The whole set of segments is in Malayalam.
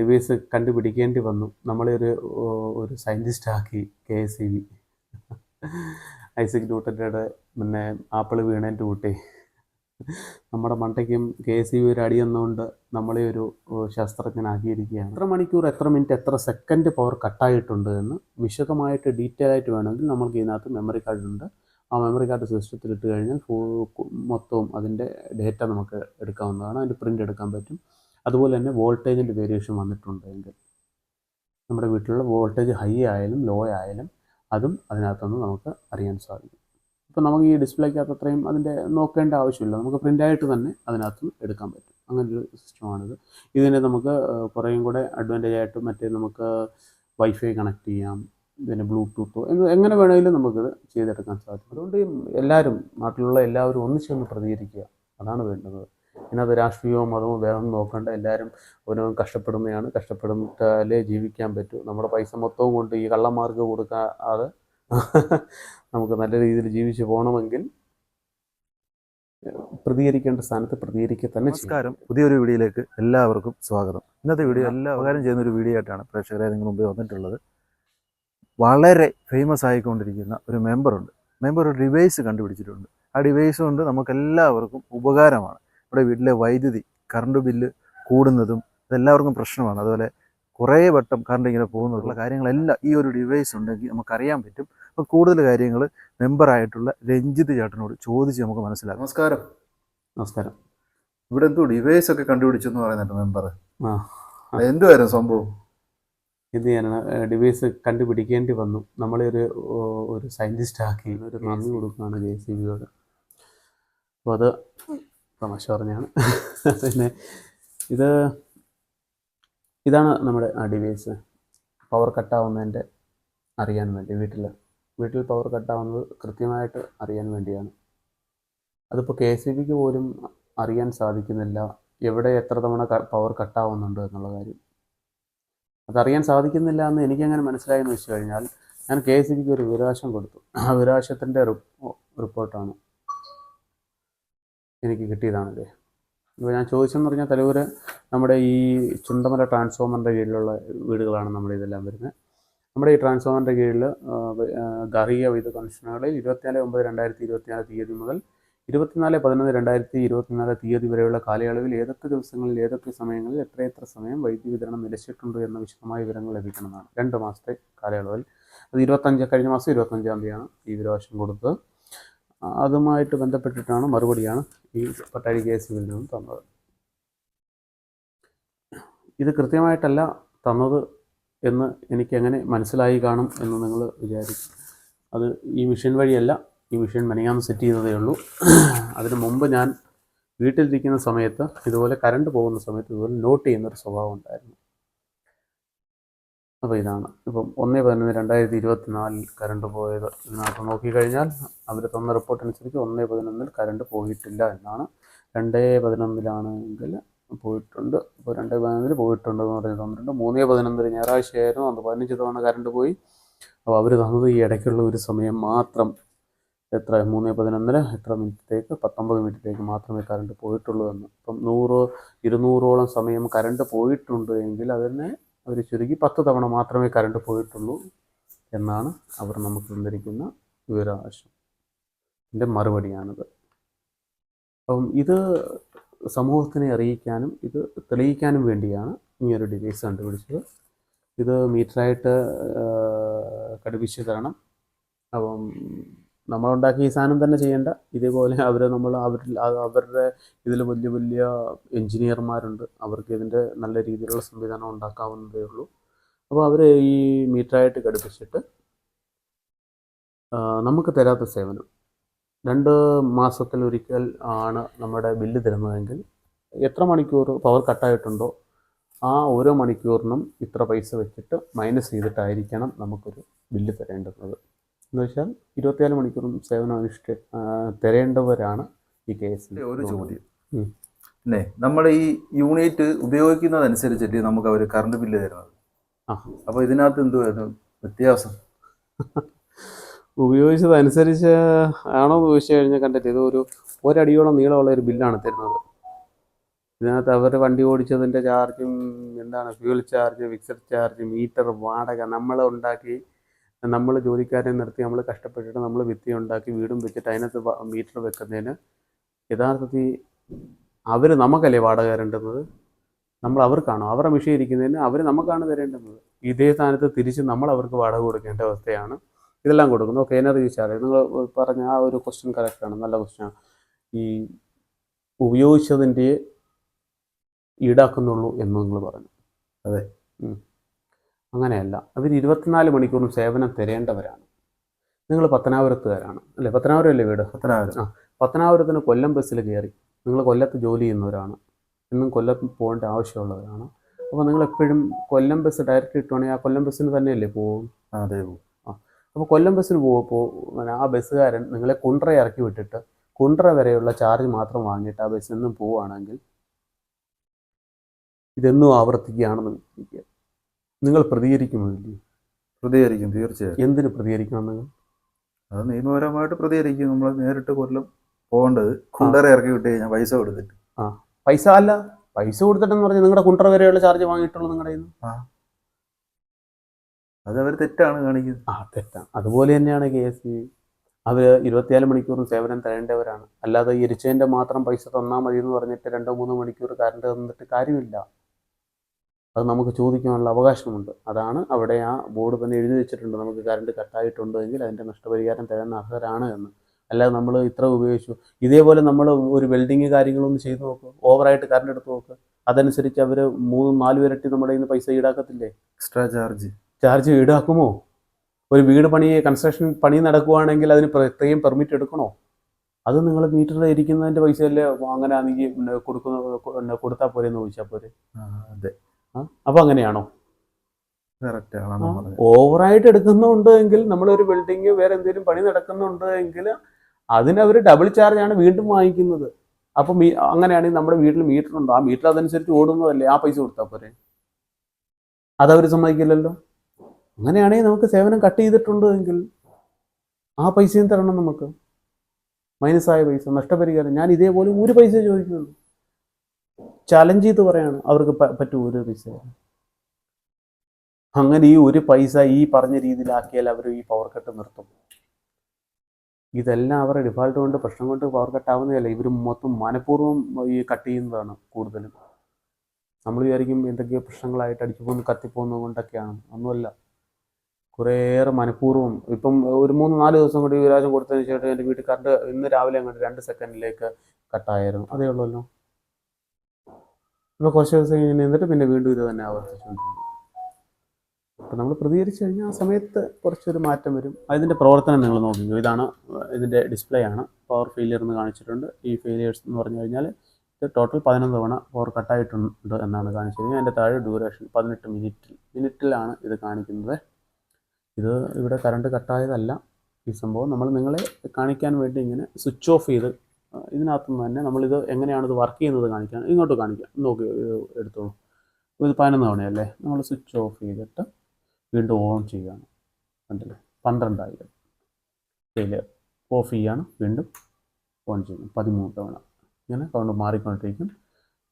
ഡിവൈസ് കണ്ടുപിടിക്കേണ്ടി വന്നു. നമ്മളെ ഒരു ഒരു സയന്റിസ്റ്റ് ആക്കി K S E B Isaac ന്യൂട്ടന്റെ പിന്നെ ആപ്പിൾ വീണേന്റെ കൂട്ടി. നമ്മുടെ മണ്ടയ്ക്കും കെ എസ് ഇ ബി ഒരു അടി എന്നുകൊണ്ട് നമ്മളെ ഒരു ശാസ്ത്രജ്ഞനാക്കിയിരിക്കുകയാണ്. എത്ര മണിക്കൂർ എത്ര മിനിറ്റ് എത്ര സെക്കൻഡ് പവർ കട്ടായിട്ടുണ്ട് എന്ന് വിശദമായിട്ട് ഡീറ്റെയിൽ ആയിട്ട് വേണമെങ്കിൽ നമ്മൾക്ക് ഇതിനകത്ത് മെമ്മറി കാർഡുണ്ട് ആ മെമ്മറി കാർഡ് സിസ്റ്റത്തിൽ ഇട്ട് കഴിഞ്ഞാൽ മൊത്തവും അതിന്റെ ഡേറ്റ നമുക്ക് എടുക്കാവുന്നതാണ്. അതിന്റെ പ്രിന്റ് എടുക്കാൻ പറ്റും. അതുപോലെ തന്നെ വോൾട്ടേജിന്റെ വേരിയേഷൻ വന്നിട്ടുണ്ടെങ്കിൽ നമ്മുടെ വീട്ടിലുള്ള വോൾട്ടേജ് ഹൈ ആയാലും ലോ ആയാലും അതും അതിനകത്തുനിന്ന് നമുക്ക് അറിയാൻ സാധിക്കും. ഇപ്പോൾ നമുക്ക് ഈ ഡിസ്പ്ലേക്കകത്ത് അത്രയും അതിന്റെ നോക്കേണ്ട ആവശ്യമില്ല. നമുക്ക് പ്രിന്റായിട്ട് തന്നെ അതിനകത്ത് എടുക്കാൻ പറ്റും. അങ്ങനെ ഒരു സിസ്റ്റമാണിത്. ഇതിനെ നമുക്ക് കുറേയും കൂടെ അഡ്വാന്റേജ് ആയിട്ട് മറ്റേ നമുക്ക് വൈഫൈ കണക്ട് ചെയ്യാം. പിന്നെ ബ്ലൂടൂത്തോ എന്ന് എങ്ങനെ വേണമെങ്കിലും നമുക്കിത് ചെയ്തെടുക്കാൻ സാധിക്കും. അതുകൊണ്ട് എല്ലാവരും നാട്ടിലുള്ള എല്ലാവരും ഒന്നിച്ചൊന്ന് പ്രതികരിക്കുക. അതാണ് വേണ്ടത്. ഇതിനകത്ത് രാഷ്ട്രീയവും മതവും വേറെ നോക്കേണ്ട. എല്ലാവരും ഓരോ കഷ്ടപ്പെടുന്നതാണ് കഷ്ടപ്പെടുന്നിട്ടാലേ ജീവിക്കാൻ പറ്റൂ. നമ്മുടെ പൈസ മൊത്തവും കൊണ്ട് ഈ കള്ളന്മാർക്ക് കൊടുക്കാതെ നമുക്ക് നല്ല രീതിയിൽ ജീവിച്ചു പോകണമെങ്കിൽ പ്രതികരിക്കേണ്ട സ്ഥാനത്ത് പ്രതികരിക്കുക തന്നെ നമസ്കാരം. പുതിയൊരു വീഡിയോയിലേക്ക് എല്ലാവർക്കും സ്വാഗതം. ഇന്നത്തെ വീഡിയോ എല്ലാ ഉപകാരം ചെയ്യുന്ന ഒരു വീഡിയോ ആയിട്ടാണ് പ്രേക്ഷകരെ നിങ്ങൾ മുമ്പിൽ വന്നിട്ടുള്ളത്. വളരെ ഫേമസ് ആയിക്കൊണ്ടിരിക്കുന്ന ഒരു മെമ്പറുണ്ട് മെമ്പർ ഒരു ഡിവൈസ് കണ്ടുപിടിച്ചിട്ടുണ്ട്. ആ ഡിവൈസ് കൊണ്ട് നമുക്ക് എല്ലാവർക്കും ഉപകാരമാണ്. നമ്മുടെ വീട്ടിലെ വൈദ്യുതി കറണ്ട് ബില്ല് കൂടുന്നതും അതെല്ലാവർക്കും പ്രശ്നമാണ്. അതുപോലെ കുറേ വട്ടം കറണ്ട് ഇങ്ങനെ പോകുന്നതുള്ള കാര്യങ്ങളെല്ലാം ഈ ഒരു ഡിവൈസ് ഉണ്ടെങ്കിൽ നമുക്കറിയാൻ പറ്റും. അപ്പോൾ കൂടുതൽ കാര്യങ്ങൾ മെമ്പറായിട്ടുള്ള രഞ്ജിത് ചേട്ടനോട് ചോദിച്ച് നമുക്ക് മനസ്സിലാക്കാം. നമസ്കാരം. നമസ്കാരം. ഇവിടെ എന്തോ ഡിവൈസ് ഒക്കെ കണ്ടുപിടിച്ചു എന്ന് പറയുന്നുണ്ട് മെമ്പർ ആ എന്തുവായിരുന്നു സംഭവം? ഇത് ഞാൻ ഡിവൈസ് കണ്ടുപിടിക്കേണ്ടി വന്നു. നമ്മളെ ഒരു ഒരു സയന്റിസ്റ്റ് ആക്കി. ഒരു നന്ദി കൊടുക്കുകയാണ് ജെ സി ബിയോട്. അപ്പോൾ അത് തമാശ പറഞ്ഞാണ്. പിന്നെ ഇത് ഇതാണ് നമ്മുടെ ഡിവൈസ്. പവർ കട്ടാവുന്നതിന്റെ അറിയാൻ വേണ്ടി വീട്ടിൽ. വീട്ടിൽ പവർ കട്ടാവുന്നത് കൃത്യമായിട്ട് അറിയാൻ വേണ്ടിയാണ്. അതിപ്പോൾ കെ സി ബിക്ക് പോലും അറിയാൻ സാധിക്കുന്നില്ല. എവിടെ എത്ര തവണ പവർ കട്ടാവുന്നുണ്ട് എന്നുള്ള കാര്യം. അതറിയാൻ സാധിക്കുന്നില്ല എന്ന് എനിക്കങ്ങനെ മനസ്സിലായെന്ന് വെച്ച് കഴിഞ്ഞാൽ ഞാൻ കെ എസ് ബിക്ക് ഒരു വിരാശം കൊടുത്തു. ആ വിരാശത്തിന്റെ റിപ്പോർട്ടാണ്. എനിക്ക് കിട്ടിയതാണല്ലേ ഇപ്പോൾ ഞാൻ ചോദിച്ചെന്ന് പറഞ്ഞാൽ തലൂര് നമ്മുടെ ഈ ചുണ്ടമല ട്രാൻസ്ഫോമറിന്റെ കീഴിലുള്ള വീടുകളാണ് നമ്മൾ ഇതെല്ലാം വരുന്നത്. നമ്മുടെ ഈ ട്രാൻസ്ഫോമറിന്റെ കീഴിൽ ഗാർഹിക വൈദ്യുത കണക്ഷനുകളിൽ ഇരുപത്തിനാല് ഒമ്പത് രണ്ടായിരത്തി ഇരുപത്തിനാല് തീയതി മുതൽ ഇരുപത്തിനാല് പതിനൊന്ന് രണ്ടായിരത്തി ഇരുപത്തിനാല് തീയതി വരെയുള്ള കാലയളവിൽ ഏതൊക്കെ ദിവസങ്ങളിൽ ഏതൊക്കെ സമയങ്ങളിൽ എത്രയെത്ര സമയം വൈദ്യുതി വിതരണം നിലച്ചിട്ടുണ്ട് എന്ന വിശദമായ വിവരങ്ങൾ ലഭിക്കണമെന്നാണ്. രണ്ട് മാസത്തെ കാലയളവിൽ. അത് ഇരുപത്തഞ്ച് കഴിഞ്ഞ മാസം ഇരുപത്തഞ്ചാം തീയതിയാണ് ഈ വിവരാവശ്യം കൊടുത്തത്. അതുമായിട്ട് ബന്ധപ്പെട്ടിട്ടാണ് മറുപടിയാണ് ഈ പട്ടാഴി കെ എസ് നിന്നും തന്നത്. ഇത് കൃത്യമായിട്ടല്ല തന്നത് എന്ന് എനിക്ക് എങ്ങനെ മനസ്സിലായി കാണും എന്ന് നിങ്ങൾ വിചാരിക്കും. അത് ഈ മിഷൻ വഴിയല്ല ഈ മിഷൻ മെനയാന്ന് സെറ്റ് ചെയ്തതേ ഉള്ളൂ. അതിന് മുമ്പ് ഞാൻ വീട്ടിലിരിക്കുന്ന സമയത്ത് ഇതുപോലെ കറണ്ട് പോകുന്ന സമയത്ത് ഇതുപോലെ നോട്ട് ചെയ്യുന്നൊരു സ്വഭാവം ഉണ്ടായിരുന്നു. അപ്പോൾ ഇതാണ്. ഇപ്പം ഒന്ന് പതിനൊന്ന് രണ്ടായിരത്തി ഇരുപത്തി നാലിൽ കറണ്ട് പോയത് ഇതിനകത്ത് നോക്കിക്കഴിഞ്ഞാൽ അവർ തന്ന റിപ്പോർട്ട് അനുസരിച്ച് ഒന്ന് പതിനൊന്നിൽ കറണ്ട് പോയിട്ടില്ല എന്നാണ്. രണ്ട് പതിനൊന്നിലാണെങ്കിൽ പോയിട്ടുണ്ട്. ഇപ്പോൾ രണ്ട് പതിനൊന്നിൽ പോയിട്ടുണ്ട് എന്ന് പറഞ്ഞ് തന്നിട്ടുണ്ട്. മൂന്ന് പതിനൊന്നിൽ ഞായറാഴ്ചയായിരുന്നു. അന്ന് പതിനഞ്ച് തവണ കറണ്ട് പോയി. അപ്പോൾ അവർ തന്നത് ഈ ഇടയ്ക്കുള്ള ഒരു സമയം മാത്രം എത്ര? മൂന്ന് പതിനൊന്നിന് എത്ര മിനിറ്റത്തേക്ക് പത്തൊമ്പത് മിനിറ്റിലേക്ക് മാത്രമേ കറണ്ട് പോയിട്ടുള്ളൂ എന്ന്. ഇപ്പം നൂറ് ഇരുന്നൂറോളം സമയം കറണ്ട് പോയിട്ടുണ്ട് എങ്കിൽ അതിനെ അവർ ചുരുക്കി പത്ത് തവണ മാത്രമേ കറണ്ട് പോയിട്ടുള്ളൂ എന്നാണ് അവർ നമുക്ക് തന്നിരിക്കുന്ന വിവരാവകാശം. ഇതിന്റെ മറുപടിയാണിത്. അപ്പം ഇത് സമൂഹത്തിനെ അറിയിക്കാനും ഇത് തെളിയിക്കാനും വേണ്ടിയാണ് ഈ ഒരു ഡിവൈസ് കണ്ടുപിടിച്ചത്. ഇത് മീറ്ററായിട്ട് ഘടിപ്പിച്ച് തരണം അപ്പം നമ്മളുണ്ടാക്കിയ ഈ സാധനം തന്നെ ചെയ്യേണ്ട. ഇതേപോലെ അവർ നമ്മൾ അവരിൽ അവരുടെ ഇതിൽ വലിയ വലിയ എൻജിനീയർമാരുണ്ട് അവർക്ക് ഇതിന്റെ നല്ല രീതിയിലുള്ള സംവിധാനം ഉണ്ടാക്കാവുന്നതേ ഉള്ളൂ. അപ്പോൾ അവർ ഈ മീറ്ററായിട്ട് ഘടിപ്പിച്ചിട്ട് നമുക്ക് തരാത്ത സേവനം. രണ്ട് മാസത്തിലൊരിക്കൽ ആണ് നമ്മുടെ ബില്ല് തരുന്നതെങ്കിൽ എത്ര മണിക്കൂർ പവർ കട്ടായിട്ടുണ്ടോ ആ ഓരോ മണിക്കൂറിനും ഇത്ര പൈസ വെച്ചിട്ട് മൈനസ് ചെയ്തിട്ടായിരിക്കണം നമുക്കൊരു ബില്ല് തരേണ്ടുന്നത്. എന്ന് വെച്ചാൽ ഇരുപത്തിനാല് മണിക്കൂറും സേവനം അനുഷ്ഠി തിരയേണ്ടവരാണ് തരേണ്ടവരാണ് ഈ കേസിൽ ഒരു ചോദ്യം. പിന്നെ നമ്മൾ ഈ യൂണിറ്റ് ഉപയോഗിക്കുന്നതനുസരിച്ചിട്ട് നമുക്ക് അവർ കറണ്ട് ബില്ല് തരുന്നത്. അപ്പോൾ ഇതിനകത്ത് എന്തുവായിരുന്നു വ്യത്യാസം. ഉപയോഗിച്ചതനുസരിച്ച് ആണോ എന്ന് ചോദിച്ചു കഴിഞ്ഞാൽ കണ്ടിട്ട് ഇത് ഒരു ഒരടിയോളം നീളമുള്ള ഒരു ബില്ലാണ് തരുന്നത്. ഇതിനകത്ത് അവർ വണ്ടി ഓടിച്ചതിന്റെ ചാർജും എന്താണ്? Fuel charge fixed charge meter വാടക നമ്മൾ ഉണ്ടാക്കി നമ്മൾ ജോലിക്കാരെ നിർത്തി നമ്മൾ കഷ്ടപ്പെട്ടിട്ട് നമ്മൾ വിത്തി ഉണ്ടാക്കി വീടും വെച്ചിട്ട് അതിനകത്ത് മീറ്റർ വെക്കുന്നതിന് യഥാർത്ഥത്തിൽ അവർ നമുക്കല്ലേ വാടക തരേണ്ടുന്നത്? നമ്മൾ അവർക്കാണോ? അവരുടെ മിഷീൻ ഇരിക്കുന്നതിന് അവർ നമുക്കാണ് തരേണ്ടുന്നത്. ഇതേ സ്ഥാനത്ത് തിരിച്ച് നമ്മൾ അവർക്ക് വാടക കൊടുക്കേണ്ട അവസ്ഥയാണ് ഇതെല്ലാം കൊടുക്കുന്നു ഓക്കെ എനർജി ചാർജ് നിങ്ങൾ പറഞ്ഞ ആ ഒരു ക്വസ്റ്റ്യൻ കറക്റ്റാണ് നല്ല ക്വസ്റ്റ്യനാണ് ഈ ഉപയോഗിച്ചതിന്റെ ഈടാക്കുന്നുള്ളൂ എന്ന് നിങ്ങൾ പറഞ്ഞു. അതെ. അങ്ങനെയല്ല. അവർ ഇരുപത്തിനാല് മണിക്കൂറും സേവനം തരേണ്ടവരാണ്. നിങ്ങൾ പത്തനാപുരത്തുകാരാണ്. അല്ലേ? പത്തനാപുരം അല്ലേ വീട്? പത്തനാപുരം. ആ പത്തനാപുരത്തിന് കൊല്ലം ബസ്സിൽ കയറി നിങ്ങൾ കൊല്ലത്ത് ജോലി ചെയ്യുന്നവരാണ്. എന്നും കൊല്ലത്ത് പോകേണ്ട ആവശ്യമുള്ളവരാണ്. അപ്പോൾ നിങ്ങൾ എപ്പോഴും കൊല്ലം ബസ് ഡയറക്റ്റ് കിട്ടുവാണെങ്കിൽ ആ കൊല്ലം ബസ്സിന് തന്നെയല്ലേ പോകും ആ, അതെ അപ്പോൾ കൊല്ലം ബസ്സിന് പോകുമ്പോൾ ആ ബസ്സുകാരൻ നിങ്ങളെ കുണ്ട്ര ഇറക്കി വിട്ടിട്ട് കുണ്ട്ര വരെയുള്ള ചാർജ് മാത്രം വാങ്ങിയിട്ട് ആ ബസ്സിൽ നിന്നും പോവുകയാണെങ്കിൽ ഇതെന്നും ആവർത്തിക്കുകയാണെന്ന് വിചാരിക്കുക നിങ്ങൾ പ്രതികരിക്കുമോ? ഇല്ലയോ പ്രതികരിക്കും തീർച്ചയായും എന്തിന് പ്രതികരിക്കണം നിങ്ങൾ? അത് നിയമപരമായിട്ട് പ്രതികരിക്കും. നമ്മൾ നേരിട്ട് കൊല്ലം പോകേണ്ടത് കുണ്ടറ ഇറക്കി വിട്ട് കഴിഞ്ഞാൽ പൈസ കൊടുത്തിട്ട്. ആ. പൈസ അല്ല. പൈസ കൊടുത്തിട്ടെന്ന് പറഞ്ഞാൽ നിങ്ങളുടെ കുണ്ടറ വരെയുള്ള ചാർജ് വാങ്ങിയിട്ടുള്ളൂ നിങ്ങളുടെ ആ. നിന്ന് അത് അവർ തെറ്റാണ് കാണിക്കുന്നത്. ആ തെറ്റാണ് അതുപോലെ തന്നെയാണ് കെ എസ് ബി അവർ ഇരുപത്തിനാല് മണിക്കൂറും സേവനം തരേണ്ടവരാണ്. അല്ലാതെ ഇരിച്ചതിന്റെ മാത്രം പൈസ തന്നാൽ മതി എന്ന് പറഞ്ഞിട്ട് രണ്ടോ മൂന്നോ മണിക്കൂർ കറണ്ട് തന്നിട്ട് കാര്യമില്ല. അത് നമുക്ക് ചോദിക്കാനുള്ള അവകാശമുണ്ട്. അതാണ് അവിടെ ആ ബോർഡ് തന്നെ എഴുതി വെച്ചിട്ടുണ്ട്. നമുക്ക് കറണ്ട് കട്ടായിട്ടുണ്ട് എങ്കിൽ അതിന്റെ നഷ്ടപരിഹാരം തരാൻ അർഹരാണ് എന്ന്. അല്ലാതെ നമ്മൾ ഇത്ര ഉപയോഗിച്ചു. ഇതേപോലെ നമ്മൾ ഒരു വെൽഡിങ് കാര്യങ്ങളൊന്നും ചെയ്തു നോക്കുക ഓവറായിട്ട് കറണ്ട് എടുത്ത് നോക്കുക അതനുസരിച്ച് അവർ മൂന്ന് നാല് ഇരട്ടി നമ്മുടെ ഇന്ന് പൈസ ഈടാക്കത്തില്ലേ? എക്സ്ട്രാ ചാർജ് ചാർജ് ഈടാക്കുമോ? ഒരു വീട് പണി കൺസ്ട്രക്ഷൻ പണി നടക്കുവാണെങ്കിൽ അതിന് പ്രത്യേകം പെർമിറ്റ് എടുക്കണോ? അത് നിങ്ങൾ മീറ്ററിൽ ഇരിക്കുന്നതിന്റെ പൈസയല്ലേ അങ്ങനെ ആണെങ്കിൽ കൊടുക്കുന്ന കൊടുത്താൽ പോരെ എന്ന് ചോദിച്ചാൽ പോരെ? അതെ. ആ അപ്പോൾ അങ്ങനെയാണോ? ഓവറായിട്ട് എടുക്കുന്നുണ്ട് എങ്കിൽ നമ്മളൊരു ബിൽഡിംഗ് വേറെ എന്തെങ്കിലും പണി നടക്കുന്നുണ്ട് എങ്കിൽ അതിനവർ ഡബിൾ ആണ് വീണ്ടും വാങ്ങിക്കുന്നത്. അപ്പൊ മീ അങ്ങനെയാണെങ്കിൽ നമ്മുടെ വീട്ടിൽ മീറ്റർ ഉണ്ടോ? ആ മീറ്റർ അതനുസരിച്ച് ഓടുന്നതല്ലേ? ആ പൈസ കൊടുത്താൽ പോരെ? അതവർ സമ്മതിക്കില്ലല്ലോ? അങ്ങനെയാണെങ്കിൽ നമുക്ക് സേവനം കട്ട് ചെയ്തിട്ടുണ്ട് എങ്കിൽ ആ പൈസയും തരണം നമുക്ക്. മൈനസായ പൈസ നഷ്ടപരിഹാരം. ഞാൻ ഇതേപോലെ ഒരു പൈസ ചോദിക്കുന്നുള്ളൂ ചലഞ്ച് ചെയ്ത് പറയാണ് അവർക്ക് പറ്റും ഒരു പൈസ. അങ്ങനെ ഈ ഒരു പൈസ ഈ പറഞ്ഞ രീതിയിലാക്കിയാൽ അവർ ഈ പവർ കട്ട് നിർത്തും. ഇതെല്ലാം അവരുടെ ഡിഫാൾട്ട് കൊണ്ട് പ്രശ്നം കൊണ്ട് പവർ കട്ട് ആവുന്നതല്ല ഇവർ മൊത്തം മനഃപൂർവം ഈ കട്ട് ചെയ്യുന്നതാണ് കൂടുതലും. നമ്മൾ വിചാരിക്കും എന്തൊക്കെയോ പ്രശ്നങ്ങളായിട്ട് അടിച്ചു പോകുന്നു കത്തിപ്പോകുന്നത് കൊണ്ടൊക്കെയാണ് ഒന്നുമല്ല. കുറേയേറെ മനഃപൂർവം ഇപ്പം ഒരു മൂന്ന് നാല് ദിവസം കൂടി പ്രാവശ്യം കൊടുത്തതിന് ശേഷം എന്റെ വീട്ടിൽ കറണ്ട് ഇന്ന് രാവിലെ അങ്ങോട്ട് രണ്ട് സെക്കൻഡിലേക്ക് കട്ടായിരുന്നു അതേ ഉള്ളല്ലോ ഇപ്പോൾ കുറച്ച് ദിവസം ഇങ്ങനെ നിന്നിട്ട് പിന്നെ വീണ്ടും ഇത് തന്നെ ആവർത്തിച്ചുകൊണ്ടിരിക്കും. അപ്പോൾ നമ്മൾ പ്രതികരിച്ചു കഴിഞ്ഞാൽ ആ സമയത്ത് കുറച്ചൊരു മാറ്റം വരും. അതിന്റെ പ്രവർത്തനം നിങ്ങൾ നോക്കിക്കോ. ഇതാണ് ഇതിന്റെ ഡിസ്പ്ലേ ആണ്. പവർ ഫെയിലിയർ എന്ന് കാണിച്ചിട്ടുണ്ട്. ഈ ഫെയിലിയേഴ്സ് എന്ന് പറഞ്ഞു കഴിഞ്ഞാൽ ഇത് ടോട്ടൽ പതിനൊന്ന് തവണ പവർ കട്ടായിട്ടുണ്ട് എന്നാണ് കാണിച്ചിരിക്കുന്നത്. അതിന്റെ താഴെ ഡ്യൂറേഷൻ പതിനെട്ട് മിനിറ്റിൽ മിനിറ്റിലാണ് ഇത് കാണിക്കുന്നത്. ഇത് ഇവിടെ കറണ്ട് കട്ടായതല്ല ഈ സംഭവം നമ്മൾ നിങ്ങളെ കാണിക്കാൻ വേണ്ടി ഇങ്ങനെ സ്വിച്ച് ഓഫ് ചെയ്ത് ഇതിനകത്തുനിന്ന് തന്നെ നമ്മളിത് എങ്ങനെയാണ് ഇത് വർക്ക് ചെയ്യുന്നത് കാണിക്കാൻ ഇങ്ങോട്ട് കാണിക്കാം. നോക്കി എടുത്തോളൂ. ഇത് പതിനൊന്ന് തവണയല്ലേ നമ്മൾ സ്വിച്ച് ഓഫ് ചെയ്തിട്ട് വീണ്ടും ഓൺ ചെയ്യുകയാണ്. കണ്ടില്ലേ? പന്ത്രണ്ടായി. ഫെയിലിയർ ഓഫ് ചെയ്യാണ്. വീണ്ടും ഓൺ ചെയ്യുന്നു. പതിമൂന്ന് തവണ. ഇങ്ങനെ കൗണ്ട് മാറിക്കൊണ്ടിരിക്കും.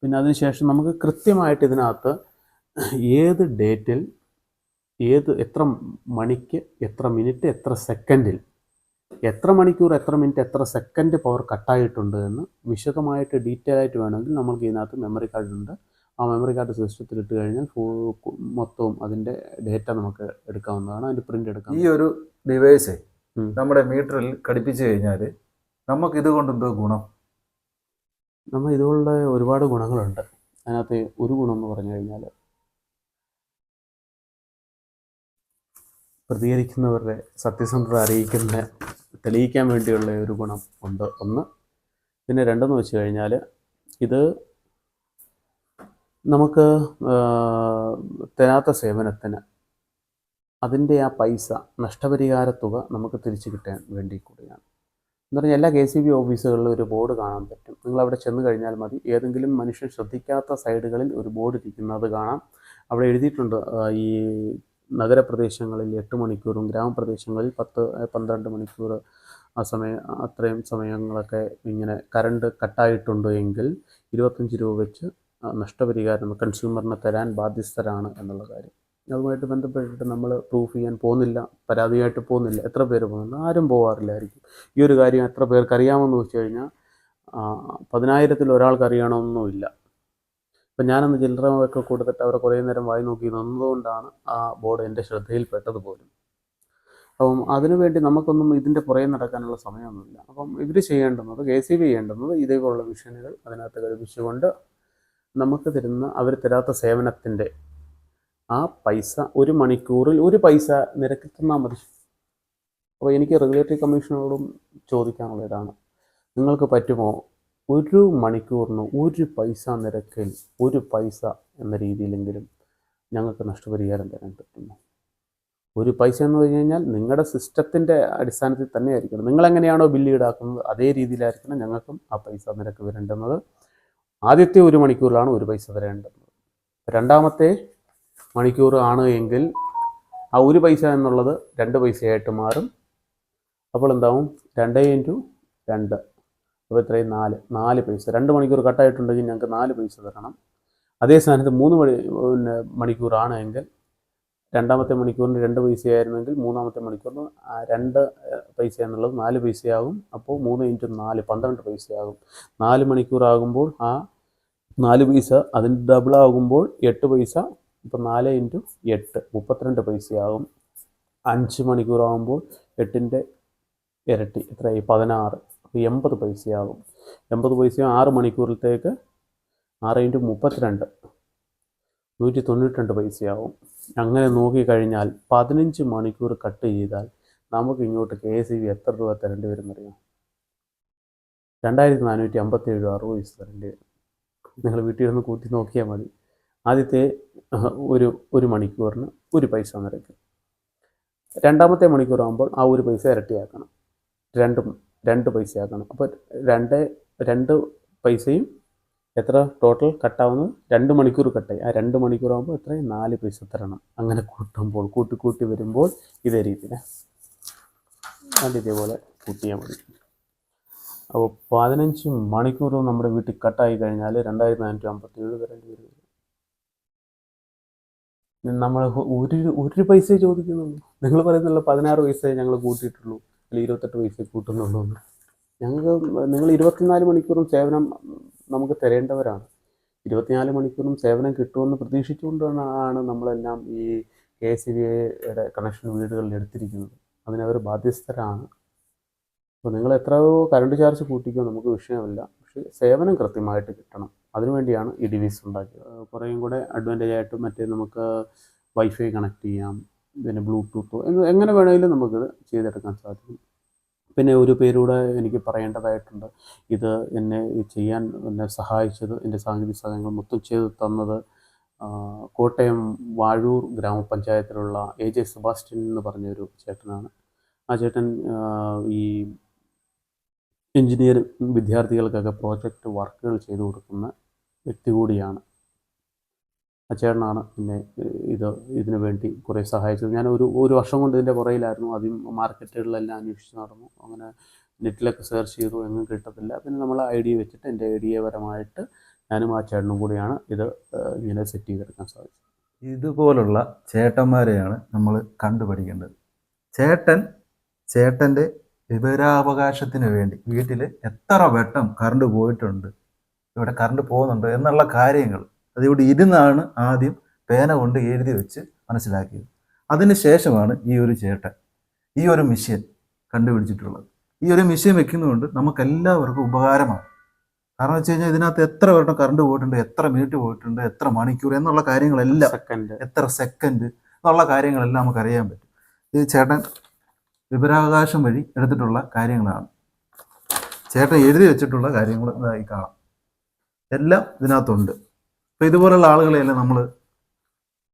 പിന്നെ അതിനുശേഷം നമുക്ക് കൃത്യമായിട്ട് ഇതിനകത്ത് ഏത് ഡേറ്റിൽ ഏത് എത്ര മണിക്ക് എത്ര മിനിറ്റ് എത്ര സെക്കൻഡിൽ എത്ര മണിക്കൂർ എത്ര മിനിറ്റ് എത്ര സെക്കൻഡ് പവർ കട്ടായിട്ടുണ്ട് എന്ന് വിശദമായിട്ട് ഡീറ്റെയിൽ ആയിട്ട് വേണമെങ്കിൽ നമ്മൾക്ക് ഇതിനകത്ത് മെമ്മറി കാർഡുണ്ട് ആ മെമ്മറി കാർഡ് സിസ്റ്റത്തിൽ ഇട്ട് കഴിഞ്ഞാൽ ഫുൾ മൊത്തവും അതിന്റെ ഡേറ്റ നമുക്ക് എടുക്കാവുന്നതാണ്. അതിന്റെ പ്രിന്റ് എടുക്കാം. ഈ ഒരു ഡിവൈസ്. നമ്മുടെ മീറ്ററിൽ ഘടിപ്പിച്ച് കഴിഞ്ഞാൽ നമുക്ക് ഇതുകൊണ്ട് എന്തോ ഗുണം? നമ്മൾ ഇതുകൊണ്ട് ഒരുപാട് ഗുണങ്ങളുണ്ട്. അതിനകത്ത് ഒരു ഗുണം എന്ന് പറഞ്ഞു കഴിഞ്ഞാൽ പ്രതികരിക്കുന്നവരുടെ സത്യസന്ധത അറിയിക്കുന്ന തെളിയിക്കാൻ വേണ്ടിയുള്ള ഒരു ഗുണം ഉണ്ട് ഒന്ന്. പിന്നെ രണ്ടെന്ന് വെച്ച് കഴിഞ്ഞാൽ ഇത് നമുക്ക് തരാത്ത സേവനത്തിന് അതിന്റെ ആ പൈസ നഷ്ടപരിഹാര തുക നമുക്ക് തിരിച്ചു കിട്ടാൻ വേണ്ടി കൂടിയാണ്. എന്ന് പറഞ്ഞാൽ എല്ലാ കെ സി ബി ഓഫീസുകളിലും ഒരു ബോർഡ് കാണാൻ പറ്റും. നിങ്ങൾ അവിടെ ചെന്ന് കഴിഞ്ഞാൽ മതി. ഏതെങ്കിലും മനുഷ്യൻ ശ്രദ്ധിക്കാത്ത സൈഡുകളിൽ ഒരു ബോർഡ് ഇരിക്കുന്നത് കാണാം. അവിടെ എഴുതിയിട്ടുണ്ട് ഈ നഗരപ്രദേശങ്ങളിൽ എട്ട് മണിക്കൂറും ഗ്രാമപ്രദേശങ്ങളിൽ പത്ത് പന്ത്രണ്ട് മണിക്കൂർ ആ സമയം അത്രയും സമയങ്ങളൊക്കെ ഇങ്ങനെ കറണ്ട് കട്ടായിട്ടുണ്ട് എങ്കിൽ ഇരുപത്തഞ്ച് രൂപ വെച്ച് നഷ്ടപരിഹാരം കൺസ്യൂമറിന് തരാൻ ബാധ്യസ്ഥരാണ് എന്നുള്ള കാര്യം. അതുമായിട്ട് ബന്ധപ്പെട്ടിട്ട് നമ്മൾ പ്രൂഫ് ചെയ്യാൻ പോകുന്നില്ല പരാതിയായിട്ട് പോകുന്നില്ല. എത്ര പേര് പോകുന്നു? ആരും പോകാറില്ലായിരിക്കും ഈ ഒരു കാര്യം എത്ര പേർക്ക് അറിയാമെന്ന് വെച്ച് കഴിഞ്ഞാൽ പതിനായിരത്തിൽ ഒരാൾക്ക് അറിയണമെന്നൊന്നുമില്ല ഇപ്പം ഞാനന്ന് ചില്ലറമൊക്കെ കൊടുത്തിട്ട് അവരെ കുറേ നേരം വായി നോക്കി നിന്നതുകൊണ്ടാണ് ആ ബോർഡ് എന്റെ ശ്രദ്ധയിൽപ്പെട്ടത് പോലും. അപ്പം അതിനുവേണ്ടി നമുക്കൊന്നും ഇതിന്റെ പുറകെ നടക്കാനുള്ള സമയമൊന്നുമില്ല. അപ്പം ഇവർ ചെയ്യേണ്ടുന്നത് കെ സി ബി ചെയ്യേണ്ടുന്നത് ഇതേപോലുള്ള മിഷനുകൾ അതിനകത്ത് ഘടിപ്പിച്ചുകൊണ്ട് നമുക്ക് തരുന്ന അവർ തരാത്ത സേവനത്തിന്റെ ആ പൈസ ഒരു മണിക്കൂറിൽ ഒരു പൈസ നിരക്കിൽ തന്നാൽ മതി. അപ്പോൾ എനിക്ക് റെഗുലേറ്ററി കമ്മീഷനോടും ചോദിക്കാനുള്ള ഇതാണ് നിങ്ങൾക്ക് പറ്റുമോ? ഒരു മണിക്കൂറിന് ഒരു പൈസ നിരക്കിൽ ഒരു പൈസ എന്ന രീതിയിലെങ്കിലും ഞങ്ങൾക്ക് നഷ്ടപരിഹാരം തരാൻ പറ്റുന്നു ഒരു പൈസ എന്ന് പറഞ്ഞു കഴിഞ്ഞാൽ നിങ്ങളുടെ സിസ്റ്റത്തിന്റെ അടിസ്ഥാനത്തിൽ തന്നെയായിരിക്കണം. നിങ്ങൾ എങ്ങനെയാണോ ബില്ല് ഈടാക്കുന്നത് അതേ രീതിയിലായിരിക്കണം ഞങ്ങൾക്കും ആ പൈസ നിരക്ക് വരേണ്ടുന്നത്. ആദ്യത്തെ ഒരു മണിക്കൂറിലാണ് ഒരു പൈസ തരേണ്ടത് രണ്ടാമത്തെ മണിക്കൂർ ആണ് എങ്കിൽ ആ ഒരു പൈസ എന്നുള്ളത് രണ്ട് പൈസയായിട്ട് മാറും. അപ്പോൾ എന്താവും? രണ്ട് ഇന്റു രണ്ട്. അപ്പോൾ ഇത്രയും നാല് നാല് പൈസ. രണ്ട് മണിക്കൂർ കട്ടായിട്ടുണ്ടെങ്കിൽ ഞങ്ങൾക്ക് നാല് പൈസ തരണം. അതേ സ്ഥാനത്ത് മൂന്ന് മണി പിന്നെ മണിക്കൂറാണ് എങ്കിൽ രണ്ടാമത്തെ മണിക്കൂറിന് രണ്ട് പൈസയായിരുന്നെങ്കിൽ മൂന്നാമത്തെ മണിക്കൂറിന് രണ്ട് പൈസ എന്നുള്ളത് നാല് പൈസയാകും. അപ്പോൾ മൂന്ന് ഇന്റു നാല് പന്ത്രണ്ട് പൈസയാകും. നാല് മണിക്കൂറാകുമ്പോൾ ആ നാല് പൈസ അതിന്റെ ഡബിൾ ആകുമ്പോൾ എട്ട് പൈസ ഇപ്പം നാല് ഇന്റു എട്ട് മുപ്പത്തിരണ്ട് പൈസയാകും. അഞ്ച് മണിക്കൂറാകുമ്പോൾ എട്ടിന്റെ ഇരട്ടി എത്രയായി? പതിനാറ്. എൺപത് പൈസയാകും. എൺപത് പൈസയും ആറ് മണിക്കൂറിലത്തേക്ക് ആറ് ഇന്റു മുപ്പത്തിരണ്ട് നൂറ്റി തൊണ്ണൂറ്റിരണ്ട് പൈസയാവും അങ്ങനെ നോക്കിക്കഴിഞ്ഞാൽ പതിനഞ്ച് മണിക്കൂർ കട്ട് ചെയ്താൽ നമുക്ക് ഇങ്ങോട്ട് കെ എസ് ബി എത്ര രൂപ തരേണ്ടി വരും അറിയാം രണ്ടായിരത്തി നാനൂറ്റി അമ്പത്തി ഏഴ് അറുപത് പൈസ തരേണ്ടി വരും. നിങ്ങൾ വീട്ടിൽ നിന്ന് കൂട്ടി നോക്കിയാൽ മതി. ആദ്യത്തെ ഒരു ഒരു മണിക്കൂറിന് ഒരു പൈസ നിരക്ക് രണ്ടാമത്തെ മണിക്കൂറാകുമ്പോൾ ആ ഒരു പൈസ ഇരട്ടിയാക്കണം. രണ്ടും രണ്ട് പൈസയാക്കണം. അപ്പോൾ രണ്ട് രണ്ട് പൈസയും എത്ര ടോട്ടൽ കട്ടാവുന്നത് രണ്ട് മണിക്കൂർ കട്ടായി. ആ രണ്ട് മണിക്കൂറാകുമ്പോൾ എത്രയും നാല് പൈസ തരണം. അങ്ങനെ കൂട്ടുമ്പോൾ കൂട്ടി കൂട്ടി വരുമ്പോൾ ഇതേ രീതിയിൽ അത് ഇതേപോലെ കൂട്ടിയാൽ മതി. അപ്പോൾ പതിനഞ്ച് മണിക്കൂർ നമ്മുടെ വീട്ടിൽ കട്ടായി കഴിഞ്ഞാൽ രണ്ടായിരത്തി നാനൂറ്റി അമ്പത്തി ഏഴ് വരും. നമ്മൾ ഒരു ഒരു പൈസ ചോദിക്കുന്നുള്ളൂ. നിങ്ങൾ പറയുന്നുള്ള പതിനാറ് പൈസ ഞങ്ങൾ കൂട്ടിയിട്ടുള്ളൂ. അല്ലെങ്കിൽ ഇരുപത്തെട്ട് പൈസ കൂട്ടുന്നുള്ളൂ എന്ന് ഞങ്ങൾക്ക് നിങ്ങൾ ഇരുപത്തിനാല് മണിക്കൂറും സേവനം നമുക്ക് തരേണ്ടവരാണ്. ഇരുപത്തിനാല് മണിക്കൂറും സേവനം കിട്ടുമെന്ന് പ്രതീക്ഷിച്ചുകൊണ്ടാണ് നമ്മളെല്ലാം ഈ കെ എസ് സി ബിയുടെ കണക്ഷൻ വീടുകളിൽ എടുത്തിരിക്കുന്നത്. അതിനവർ ബാധ്യസ്ഥരാണ്. അപ്പോൾ നിങ്ങൾ എത്രയോ കറണ്ട് ചാർജ് കൂട്ടിക്കോ നമുക്ക് വിഷയമല്ല. പക്ഷേ സേവനം കൃത്യമായിട്ട് കിട്ടണം. അതിനുവേണ്ടിയാണ് ഈ ഡിവൈസ് ഉണ്ടാക്കിയത്. ഏഹ് കുറേയും കൂടെ അഡ്വാന്റേജ് ആയിട്ട് മറ്റേ നമുക്ക് വൈഫൈ കണക്ട് ചെയ്യാം. പിന്നെ ബ്ലൂടൂത്തോ എങ്ങനെ വേണമെങ്കിലും നമുക്കിത് ചെയ്തെടുക്കാൻ സാധിക്കും. പിന്നെ ഒരു പേരൂടെ എനിക്ക് പറയേണ്ടതായിട്ടുണ്ട്. ഇത് എന്നെ ചെയ്യാൻ എന്നെ സഹായിച്ചത് എന്റെ സാങ്കേതിക സഹായങ്ങൾ മൊത്തം ചെയ്തു തന്നത് കോട്ടയം വാഴൂർ ഗ്രാമപഞ്ചായത്തിലുള്ള എ ജെ സെബാസ്റ്റ്യൻ എന്ന് പറഞ്ഞൊരു ചേട്ടനാണ്. ആ ചേട്ടൻ ഈ എഞ്ചിനീയറിംഗ് വിദ്യാർത്ഥികൾക്കൊക്കെ പ്രോജക്റ്റ് വർക്കുകൾ ചെയ്തു കൊടുക്കുന്ന വ്യക്തി കൂടിയാണ്. ആ ചേട്ടനാണ് എന്നെ ഇത് ഇതിനു വേണ്ടി കുറേ സഹായിച്ചത്. ഞാൻ ഒരു ഒരു വർഷം കൊണ്ട് ഇതിന്റെ പുറയിലായിരുന്നു ആദ്യം മാർക്കറ്റുകളിലെല്ലാം അന്വേഷിച്ച് നടന്നു. അങ്ങനെ നെറ്റിലൊക്കെ സെർച്ച് ചെയ്തു. എങ്ങും കിട്ടത്തില്ല. പിന്നെ നമ്മൾ ഐ ഡി വെച്ചിട്ട് എന്റെ ഐ ഡി പരമായിട്ട് ഞാനും ആ ചേട്ടനും കൂടിയാണ് ഇത് ഇങ്ങനെ സെറ്റ് ചെയ്തെടുക്കാൻ സാധിച്ചത്. ഇതുപോലുള്ള ചേട്ടന്മാരെയാണ് നമ്മൾ കണ്ടുപഠിക്കേണ്ടത്. ചേട്ടൻ ചേട്ടന്റെ വിവരാവകാശത്തിന് വേണ്ടി വീട്ടിൽ എത്ര വട്ടം കറണ്ട് പോയിട്ടുണ്ട് ഇവിടെ കറണ്ട് പോകുന്നുണ്ട് എന്നുള്ള കാര്യങ്ങൾ അതിവിടെ ഇരുന്നാണ് ആദ്യം പേന കൊണ്ട് എഴുതി വെച്ച് മനസ്സിലാക്കിയത്. അതിന് ശേഷമാണ് ഈ ഒരു ചേട്ടൻ ഈ ഒരു മിഷ്യൻ കണ്ടുപിടിച്ചിട്ടുള്ളത്. ഈ ഒരു മിഷ്യൻ വെക്കുന്നതുകൊണ്ട് നമുക്ക് എല്ലാവർക്കും ഉപകാരമാണ്. കാരണം വെച്ച് കഴിഞ്ഞാൽ ഇതിനകത്ത് എത്ര വട്ടം കറണ്ട് പോയിട്ടുണ്ട് എത്ര മിനിറ്റ് പോയിട്ടുണ്ട് എത്ര മണിക്കൂർ എന്നുള്ള കാര്യങ്ങളെല്ലാം എത്ര സെക്കൻഡ് എന്നുള്ള കാര്യങ്ങളെല്ലാം നമുക്ക് അറിയാൻ പറ്റും. ഇത് ചേട്ടൻ വിവരാവകാശം വഴി എടുത്തിട്ടുള്ള കാര്യങ്ങളാണ്. ചേട്ടൻ എഴുതി വെച്ചിട്ടുള്ള കാര്യങ്ങൾ ഇതായി കാണാം. എല്ലാം ഇതിനകത്തുണ്ട്. അപ്പം ഇതുപോലുള്ള ആളുകളെയല്ലേ നമ്മൾ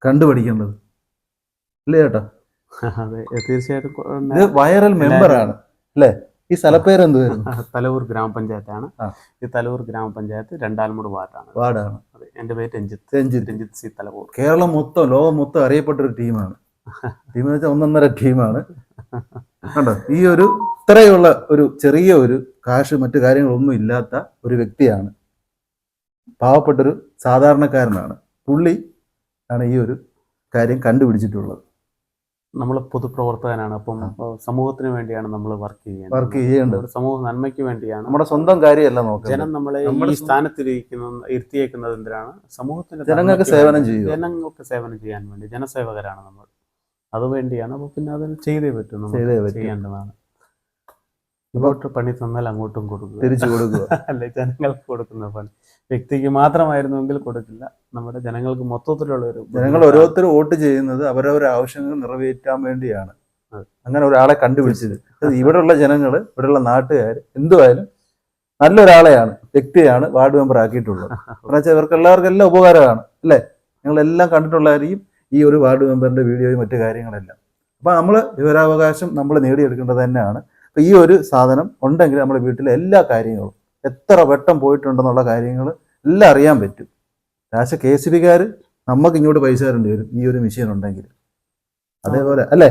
കണ്ടുപഠിക്കേണ്ടത്? അല്ലേ ചേട്ടാ? അതെ തീർച്ചയായിട്ടും ഇത് വൈറൽ മെമ്പറാണ് അല്ലേ? ഈ സ്ഥലപ്പേര് എന്തുവായിരുന്നു? തലവൂർ ഗ്രാമപഞ്ചായത്താണ്. ഈ തലവൂർ ഗ്രാമപഞ്ചായത്ത് രണ്ടാൽമൂട് വാർഡാണ്. വാർഡാണ്. അതെ എന്റെ പേര് രഞ്ജിത്ത്. രഞ്ജിത്ത്. രഞ്ജിത്ത് സി തലവൂർ. കേരളം മൊത്തം ലോകം മൊത്തം അറിയപ്പെട്ട ഒരു ടീമാണ്. ടീം എന്ന് വെച്ചാൽ ഒന്നൊന്നര ടീമാണ്. കണ്ടോ? ഈ ഒരു ഇത്രയുള്ള ഒരു ചെറിയ ഒരു കാശ് മറ്റു കാര്യങ്ങളൊന്നും ഇല്ലാത്ത ഒരു വ്യക്തിയാണ് പാവപ്പെട്ടൊരു സാധാരണക്കാരനാണ്. പുള്ളി ആണ് ഈ ഒരു കാര്യം കണ്ടുപിടിച്ചിട്ടുള്ളത്. നമ്മൾ പൊതുപ്രവർത്തകനാണ്. അപ്പം സമൂഹത്തിന് വേണ്ടിയാണ് നമ്മൾ വർക്ക് ചെയ്യുന്നത് വർക്ക് ചെയ്യേണ്ടത്. സമൂഹ നന്മയ്ക്ക് വേണ്ടിയാണ് നമ്മുടെ സ്വന്തം കാര്യമല്ല നോക്കുന്നത് ജനം നമ്മളെ ഈ സ്ഥാനത്തിരിക്കുന്ന ഇരുത്തിയേക്കുന്നത് എന്തിനാണ്? സമൂഹത്തിന് ജനങ്ങൾക്ക് സേവനം ചെയ്യുക. ജനങ്ങൾക്ക് സേവനം ചെയ്യാൻ വേണ്ടി. ജനസേവകരാണ് നമ്മൾ. അതുവേണ്ടിയാണ് അപ്പൊ പിന്നെ അത് ചെയ്തേ പറ്റും. നമുക്ക് ചെയ്തേ പറ്റൂ. ചെയ്യേണ്ടതാണ്. ഇങ്ങോട്ട് പണി തന്നാൽ അങ്ങോട്ടും കൊടുക്കുക. തിരിച്ചു കൊടുക്കുക. അല്ലെ ജനങ്ങൾക്ക് കൊടുക്കുന്ന പണി. വ്യക്തിക്ക് മാത്രമായിരുന്നുവെങ്കിൽ കൊടുക്കില്ല. നമ്മുടെ ജനങ്ങൾക്ക് മൊത്തത്തിലുള്ള ഒരു ജനങ്ങൾ ഓരോരുത്തരും വോട്ട് ചെയ്യുന്നത് അവരവരുടെ ആവശ്യങ്ങൾ നിറവേറ്റാൻ വേണ്ടിയാണ്. അങ്ങനെ ഒരാളെ കണ്ടുപിടിച്ചത്. ഇവിടെ ഇവിടെയുള്ള ജനങ്ങൾ ഇവിടെയുള്ള നാട്ടുകാർ എന്തുമായാലും നല്ലൊരാളെയാണ് വ്യക്തിയാണ് വാർഡ് മെമ്പർ ആക്കിയിട്ടുള്ളത്. എന്നുവെച്ചാൽ വെച്ചാൽ ഇവർക്ക് എല്ലാവർക്കും എല്ലാം ഉപകാരമാണ് അല്ലേ? ഞങ്ങളെല്ലാം കണ്ടിട്ടുള്ളതായിരിക്കും ഈ ഒരു വാർഡ് മെമ്പറിന്റെ വീഡിയോയും മറ്റു കാര്യങ്ങളെല്ലാം. അപ്പൊ നമ്മൾ വിവരാവകാശം നമ്മൾ നേടിയെടുക്കേണ്ടത് തന്നെയാണ്. അപ്പൊ ഈ ഒരു സാധനം ഉണ്ടെങ്കിൽ നമ്മുടെ വീട്ടിലെ എല്ലാ കാര്യങ്ങളും എത്ര വട്ടം പോയിട്ടുണ്ടെന്നുള്ള കാര്യങ്ങൾ എല്ലാം അറിയാൻ പറ്റും. രാശ കെ സി ബിക്കാർ നമുക്ക് ഇങ്ങോട്ട് പൈസ തരേണ്ടി വരും ഈ ഒരു മെഷീൻ ഉണ്ടെങ്കിൽ. അതേപോലെ അല്ലേ?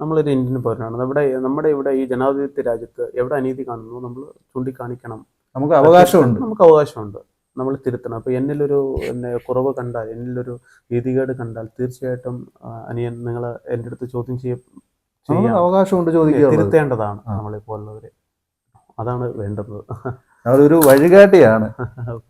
നമ്മളൊരു ഇന്ത്യൻ പൗരനാണ്. നമ്മുടെ നമ്മുടെ ഇവിടെ ഈ ജനാധിപത്യ രാജ്യത്ത് എവിടെ അനീതി കാണുന്നു നമ്മൾ ചൂണ്ടിക്കാണിക്കണം. നമുക്ക് അവകാശമുണ്ട്. നമുക്ക് അവകാശമുണ്ട്. നമ്മൾ തിരുത്തണം. അപ്പൊ എന്നിലൊരു എന്നെ കുറവ് കണ്ടാൽ എന്നിലൊരു രീതികേട് കണ്ടാൽ തീർച്ചയായിട്ടും അനിയൻ നിങ്ങൾ എന്റെ അടുത്ത് ചോദ്യം ചെയ്യാം. അവകാശമുണ്ട് ചോദിക്കുക തിരുത്തേണ്ടതാണ് നമ്മളെ പോലുള്ളവരെ. അതാണ് വേണ്ടത് അതൊരു വഴികാട്ടിയാണ്.